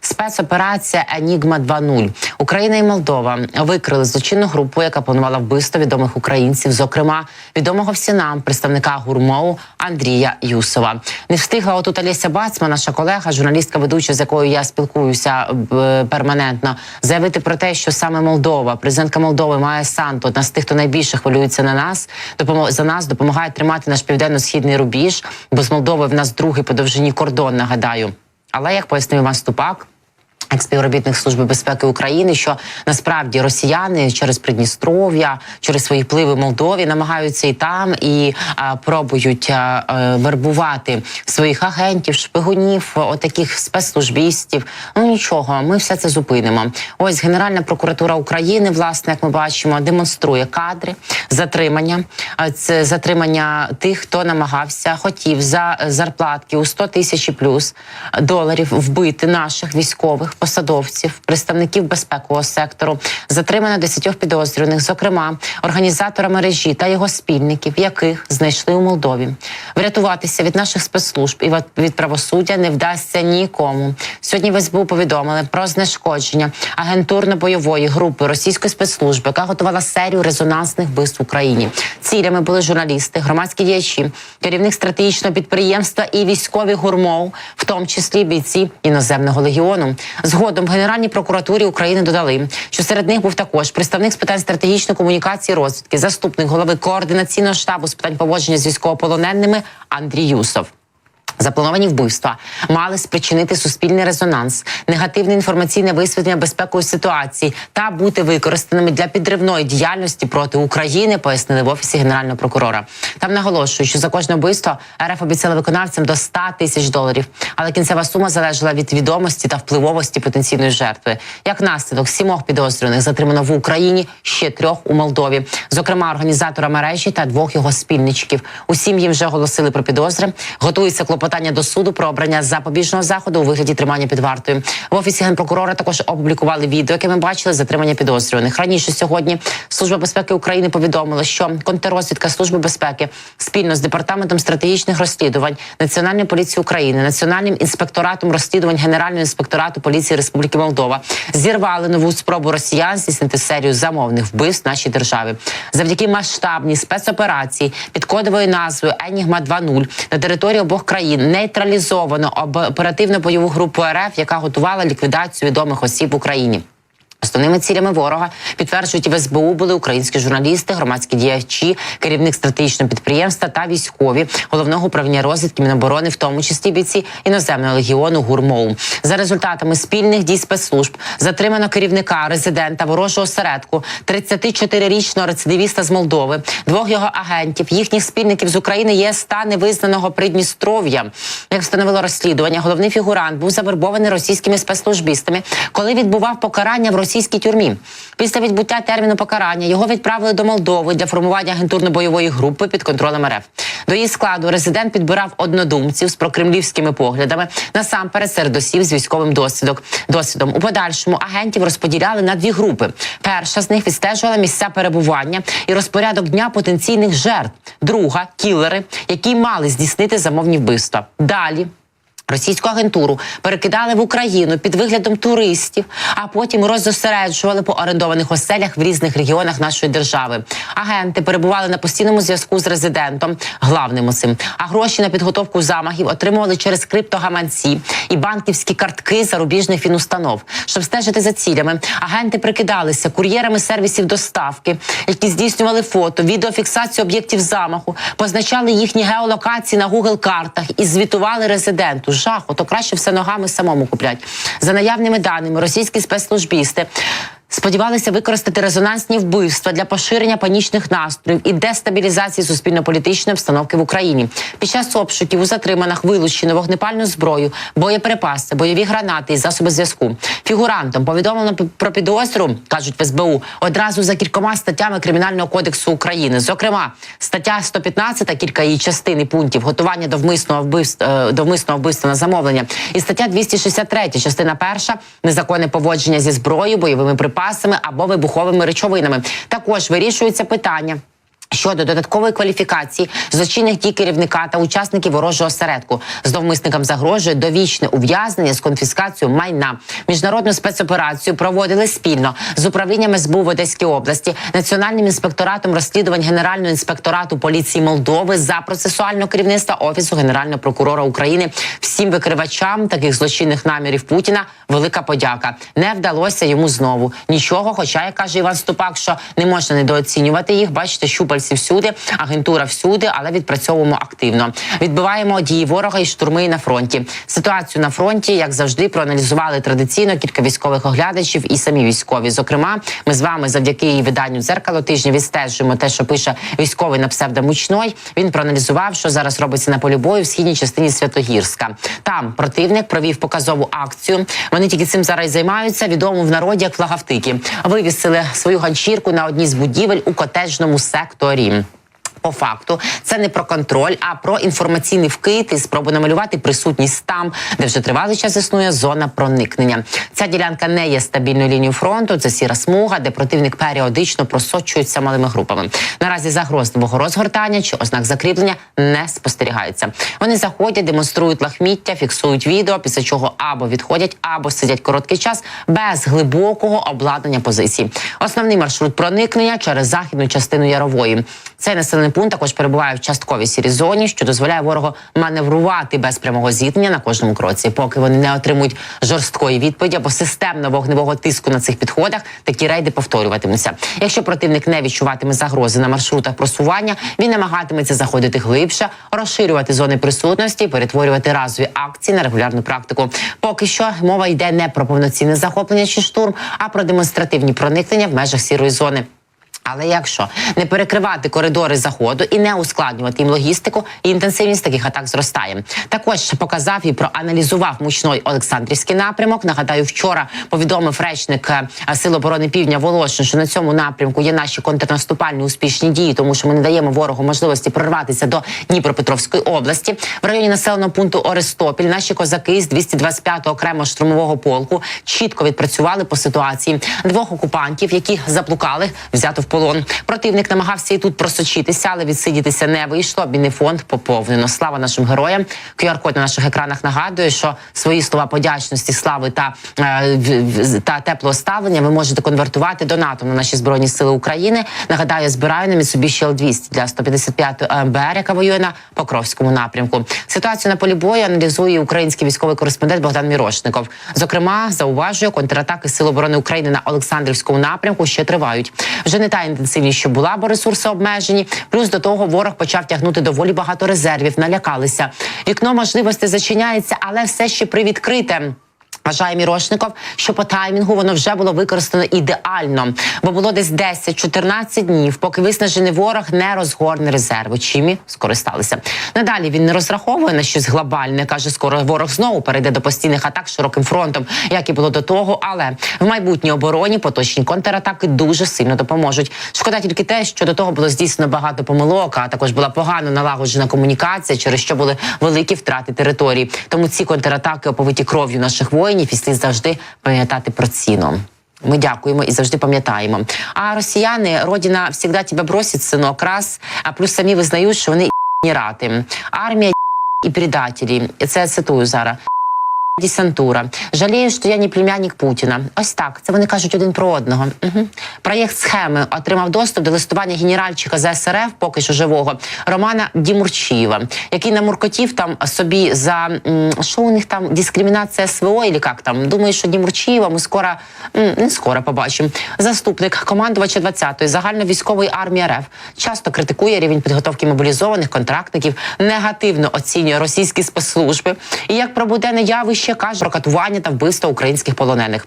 Спецоперація Енігма 2.0. Україна і Молдова викрили злочинну групу, яка планувала вбивство відомих українців, зокрема відомого всім нам представника гурмоу Андрія Юсова. Не встигла отут Олеся Бацьма, наша колега, журналістка ведуча, з якою я спілкуюся е, перманентно, заявити про те, що саме Молдова, президентка Молдови Майя Санто, одна з тих, хто найбільше хвилюється на нас, допомо- за нас допомагає тримати наш південно-східний рубіж, бо з Молдови в нас другий по довжині кордон, нагадаю. Але як пояснив Іван Ступак, експівробітник служби безпеки України, що насправді росіяни через Придністров'я, через свої впливи Молдові намагаються і там і а, пробують а, е, вербувати своїх агентів, шпигунів, отаких спецслужбістів. Ну нічого, ми все це зупинимо. Ось Генеральна прокуратура України, власне, як ми бачимо, демонструє кадри затримання. А Це затримання тих, хто намагався, хотів за зарплатки у 100 тисяч плюс доларів вбити наших військових посадовців, представників безпекового сектору. Затримано 10 підозрюваних, зокрема організатора мережі та його спільників, яких знайшли у Молдові. Врятуватися від наших спецслужб і від- правосуддя не вдасться нікому. Сьогодні в СБУ повідомили про знешкодження агентурно-бойової групи російської спецслужби, яка готувала серію резонансних вбивств в Україні. Цілями були журналісти, громадські діячі, керівник стратегічного підприємства і військові гурмов, в тому числі бійці іноземного легіону. Згодом в Генеральній прокуратурі України додали, що серед них був також представник з питань стратегічної комунікації розвідки, заступник голови координаційного штабу з питань поводження з військовополоненими Андрій Юсов. Заплановані вбивства мали спричинити суспільний резонанс, негативне інформаційне висвітлення безпекової ситуації та бути використаними для підривної діяльності проти України, пояснили в офісі генерального прокурора. Там наголошують, що за кожне вбивство РФ обіцяли виконавцям до 100 тисяч доларів, але кінцева сума залежала від відомості та впливовості потенційної жертви. Як наслідок сімох підозрюваних затримано в Україні, ще трьох у Молдові, зокрема організатора мережі та двох його спільничків. Усім їм вже оголосили про підозри. Готується клопотання до суду про обрання запобіжного заходу у вигляді тримання під вартою. В офісі генпрокурора також опублікували відео, яке ми бачили затримання підозрюваних. Раніше сьогодні служба безпеки України повідомила, що контррозвідка служби безпеки спільно з департаментом стратегічних розслідувань Національної поліції України, Національним інспекторатом розслідувань Генерального інспекторату поліції Республіки Молдова зірвали нову спробу росіян здійснити серію замовних вбивств в нашій державі. Завдяки масштабній спецоперації під кодовою назвою Енігма 2.0 на території обох країн нейтралізовано об- оперативно-бойову групу РФ, яка готувала ліквідацію відомих осіб в Україні. Основними цілями ворога підтверджують в СБУ були українські журналісти, громадські діячі, керівник стратегічного підприємства та військові головного управління розвідки Міноборони, в тому числі бійці іноземного легіону ГУРМОУ. За результатами спільних дій спецслужб затримано керівника резидента ворожого осередку, 34-річного рецидивіста з Молдови, двох його агентів, їхніх спільників з України ЄС та невизнаного Придністров'я. Як встановило розслідування, головний фігурант був завербований російськими спецслужбістами, коли відбував покарання в російській тюрмі. Після відбуття терміну покарання його відправили до Молдови для формування агентурно-бойової групи під контролем РФ. До її складу резидент підбирав однодумців з прокремлівськими поглядами насамперед серед осіб з військовим досвідом. досвідом. У подальшому агентів розподіляли на дві групи. Перша з них відстежувала місця перебування і розпорядок дня потенційних жертв. Друга кілери, які мали здійснити замовні вбивства. Далі Російську агентуру перекидали в Україну під виглядом туристів, а потім роззосереджували по орендованих оселях в різних регіонах нашої держави. Агенти перебували на постійному зв'язку з резидентом, главним усім. А гроші на підготовку замахів отримували через криптогаманці і банківські картки зарубіжних фінустанов. Щоб стежити за цілями, агенти прикидалися кур'єрами сервісів доставки, які здійснювали фото, відеофіксацію об'єктів замаху, позначали їхні геолокації на Google картах і звітували резиденту. Жах, ото краще все ногами самому куплять. За наявними даними, російські спецслужбісти. Сподівалися використати резонансні вбивства для поширення панічних настроїв і дестабілізації суспільно-політичної обстановки в Україні. Під час обшуків у затриманих вилучено вогнепальну зброю, боєприпаси, бойові гранати і засоби зв'язку. Фігурантам повідомлено про підозру, кажуть в СБУ, одразу за кількома статтями Кримінального кодексу України. Зокрема, стаття 115, кілька її частин пунктів готування до вмисного вбивства е, до вмисного вбивства на замовлення, і стаття 263, частина перша незаконне поводження зі зброєю, бойовими припасами або вибуховими речовинами. Також вирішується питання. Щодо додаткової кваліфікації злочинних дій керівника та учасників ворожого осередку зловмисникам загрожує довічне ув'язнення з конфіскацією майна. Міжнародну спецоперацію проводили спільно з управлінням СБУ в Одеській області, національним інспекторатом розслідувань Генерального інспекторату поліції Молдови за процесуального керівництва офісу Генерального прокурора України. Всім викривачам таких злочинних намірів Путіна велика подяка. Не вдалося йому знову нічого. Хоча як каже Іван Ступак, що не можна недооцінювати їх. Бачите, щупальці всюди, агентура всюди, але відпрацьовуємо активно. Відбиваємо дії ворога і штурми на фронті. Ситуацію на фронті, як завжди, проаналізували традиційно кілька військових оглядачів і самі військові. Зокрема, ми з вами завдяки її виданню дзеркало тижня відстежуємо те, що пише військовий на псевдомучной. Він проаналізував, що зараз робиться на полі бою в східній частині Святогірська. Там противник провів показову акцію. Вони тільки цим зараз займаються. Відомо в народі як флагавтики. Вивісили свою ганчірку на одній з будівель у котеджному секторі історії. По факту це не про контроль, а про інформаційний вкид і спробу намалювати присутність там, де вже тривалий час існує зона проникнення. Ця ділянка не є стабільною лінією фронту. Це сіра смуга, де противник періодично просочується малими групами. Наразі загроз нового розгортання чи ознак закріплення не спостерігається. Вони заходять, демонструють лахміття, фіксують відео, після чого або відходять, або сидять короткий час без глибокого обладнання позицій. Основний маршрут проникнення через західну частину Ярової. Цей населений пункт також перебуває в частковій сірій зоні, що дозволяє ворогу маневрувати без прямого зіткнення на кожному кроці. Поки вони не отримують жорсткої відповіді або системно вогневого тиску на цих підходах, такі рейди повторюватимуться. Якщо противник не відчуватиме загрози на маршрутах просування, він намагатиметься заходити глибше, розширювати зони присутності, перетворювати разові акції на регулярну практику. Поки що мова йде не про повноцінне захоплення чи штурм, а про демонстративні проникнення в межах сірої зони. Але якщо не перекривати коридори заходу і не ускладнювати їм логістику, інтенсивність таких атак зростає. Також показав і проаналізував мучной Олександрівський напрямок. Нагадаю, вчора повідомив речник е, Сил оборони Півдня Волошин, що на цьому напрямку є наші контрнаступальні успішні дії, тому що ми не даємо ворогу можливості прорватися до Дніпропетровської області. В районі населеного пункту Орестопіль наші козаки з 225-го окремого штурмового полку чітко відпрацювали по ситуації двох окупантів, які заблукали, взято в полон. Противник намагався і тут просочитися, але відсидітися не вийшло. Обмінний фонд поповнено. Слава нашим героям. QR-код на наших екранах нагадує, що свої слова подячності, слави та, е, та теплого ставлення ви можете конвертувати донатом на наші збройні сили України. Нагадаю, збираю на Mitsubishi L200 для 155 МБР, яка воює на Покровському напрямку. Ситуацію на полі бою аналізує український військовий кореспондент Богдан Мірошников. Зокрема, зауважує контратаки Сил оборони України на Олександрівському напрямку ще тривають. Вже не та інтенсивність, що була, бо ресурси обмежені. Плюс до того ворог почав тягнути доволі багато резервів. Налякалися. Вікно можливостей зачиняється, але все ще привідкрите. Вважає Мірошников, що по таймінгу воно вже було використано ідеально, бо було десь 10-14 днів, поки виснажений ворог не розгорне резерви. Чим і скористалися. Надалі він не розраховує на щось глобальне. каже, скоро ворог знову перейде до постійних атак широким фронтом, як і було до того. Але в майбутній обороні поточні контратаки дуже сильно допоможуть. Шкода тільки те, що до того було здійснено багато помилок, а також була погано налагоджена комунікація, через що були великі втрати території. Тому ці контратаки оповиті кров'ю наших воїнів і слід завжди пам'ятати про ціну. Ми дякуємо і завжди пам'ятаємо. А росіяни родина завжди тебе бросить, синок, раз, а плюс самі визнають, що вони рати. Армія і предателі. Це цитую зараз. Десантура. Жалію, що я не племянник Путіна. Ось так. Це вони кажуть один про одного. Угу. Проєкт схеми отримав доступ до листування генеральчика з СРФ, поки що живого Романа Дімурчієва, який намуркотів там собі за що у них там дискримінація СВО, і як там. Думаю, що Дімурчієва ми скоро не скоро побачимо. Заступник командувача 20-ї загальновійськової армії РФ часто критикує рівень підготовки мобілізованих контрактників, негативно оцінює російські спецслужби і як про буденне явище каже про катування та вбивство українських полонених.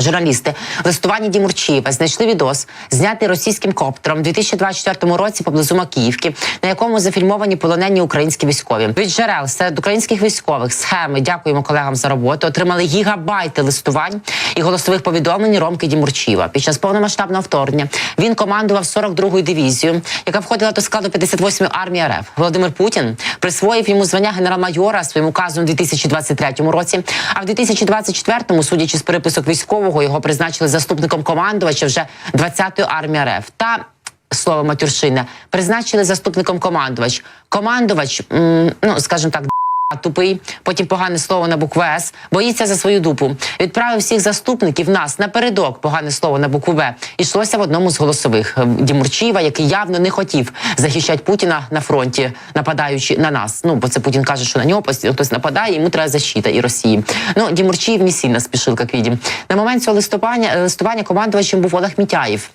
Журналісти в листуванні Дімурчієва знайшли відос, знятий російським коптером у 2024 році поблизу Макіївки, на якому зафільмовані полонені українські військові. Від джерел серед українських військових схеми дякуємо колегам за роботу. Отримали гігабайти листувань і голосових повідомлень Ромки Дімурчієва. Під час повномасштабного вторгнення він командував 42-ю дивізією, яка входила до складу 58-ї армії РФ. Володимир Путін присвоїв йому звання генерал-майора своїм указом у 2023 році. А в 2024-му, судячи з переписок військового, його призначили заступником командувача вже 20-ї армії РФ. Та слово матюршина, призначили заступником командувач. Командувач, ну скажімо так, тупий, потім погане слово на букву С, боїться за свою дупу. Відправив всіх заступників нас напередок погане слово на букву Б. Ішлося в одному з голосових е, Дімурчіва, який явно не хотів захищати Путіна на фронті, нападаючи на нас. Ну бо це Путін каже, що на нього хтось нападає, йому треба защита і Росії. Ну Дімурчіїв не сильно спішив, як видим. На момент цього листування листування командувачем був Олег Мітяєв,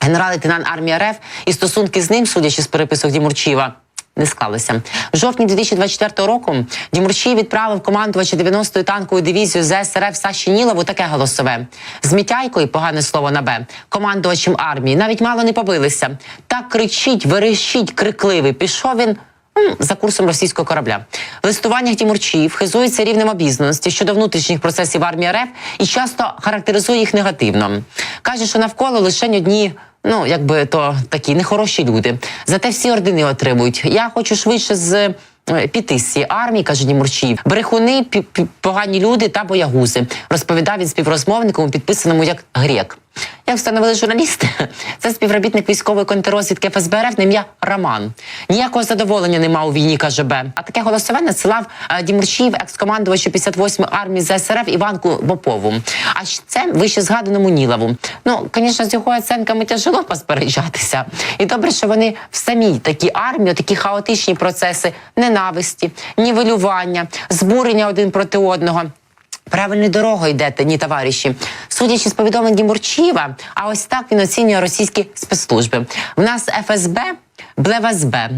генерал-лейтенант армії РФ, і стосунки з ним, судячи з переписок Дімурчіва, не склалися. В жовтні 2024 року Дімурчій відправив командувача 90-ї танкової дивізії ЗСРФ Саші Нілову таке голосове. З Мітяйкою, погане слово на Б, командувачем армії, навіть мало не побилися. Так кричить, верещить, крикливий. Пішов він за курсом російського корабля. В листуваннях Тімурчіїв хизується рівнем обізнаності щодо внутрішніх процесів армії РФ і часто характеризує їх негативно. Каже, що навколо лише одні. Ну, якби то такі нехороші люди. Зате всі ордени отримують. Я хочу швидше з е, піти з цієї армії, каже Німурчів, Брехуни, погані люди та боягузи. Розповідав він співрозмовнику, підписаному як грек. Як встановили журналісти, це співробітник військової контррозвідки ФСБ РФ на ім'я Роман. Ніякого задоволення нема у війні, каже Б. А таке голосове надсилав е, Дімурчів, екс-командувачу 58-ї армії ЗСРФ Іванку Бопову. А це вище згаданому Нілову. Ну, звісно, з його оценками тяжело посперечатися. І добре, що вони в самій такій армії, такі хаотичні процеси ненависті, нівелювання, збурення один проти одного. Правильною дорогою йдете, ні, товариші. Судячи з повідомлень Дімурчіва, а ось так він оцінює російські спецслужби. В нас ФСБ. Блевазбе.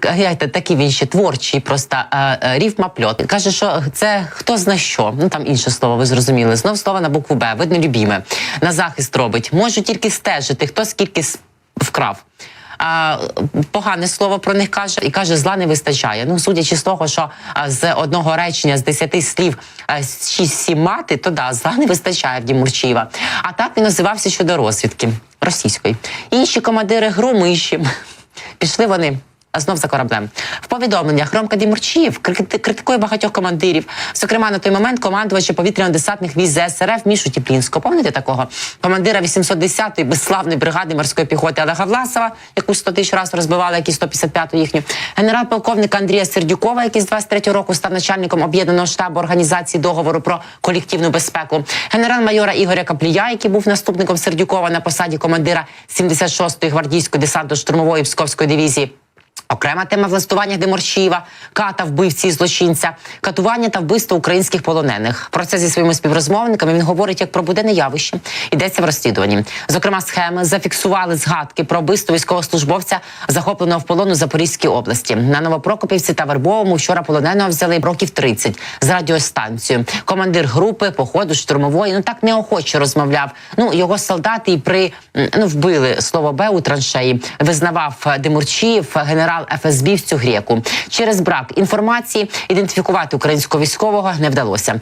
Гляньте, такий він ще творчий, просто е, е, рифмопльот. Каже, що це хто зна що. Ну там інше слово, ви зрозуміли. Знов слово на букву Б, видно, любіме. На захист робить. Можу тільки стежити, хто скільки вкрав. А, погане слово про них каже і каже, зла не вистачає. Ну, судячи з того, що а, з одного речення з десяти слів шість-сім мати, то да, зла не вистачає в Дімурчіва. А так він називався щодо розвідки російської. Інші командири громиші. Пішли вони. А знов за кораблем в повідомленнях Ромка Дімурчієв критикує багатьох командирів. Зокрема, на той момент командувача повітряно-десантних військ ЗСРФ Мішу Тіплінського. Пам'ятаєте такого командира 810-ї безславної бригади морської піхоти Олега Власова, яку 100 тисяч разів розбивали, які 155-ту їхню. Генерал-полковника Андрія Сердюкова, який з 23 року став начальником об'єднаного штабу організації договору про колективну безпеку. Генерал-майора Ігоря Каплія, який був наступником Сердюкова на посаді командира 76-ї гвардійської десантно-штурмової Псковської дивізії. Окрема тема в листуваннях ката вбивці злочинця, катування та вбивство українських полонених. Про це зі своїми співрозмовниками він говорить як про буденне явище. Йдеться в розслідуванні. Зокрема, схеми зафіксували згадки про вбивство військовослужбовця, захопленого в полон у Запорізькій області. На Новопрокопівці та Вербовому вчора полоненого взяли років 30 з радіостанцією. Командир групи походу штурмової ну так неохоче розмовляв. Ну його солдати і при ну вбили слово Б у траншеї. Визнавав е, Демурчіїв, генерал ФСБ цю греку. Через брак інформації ідентифікувати українського військового не вдалося.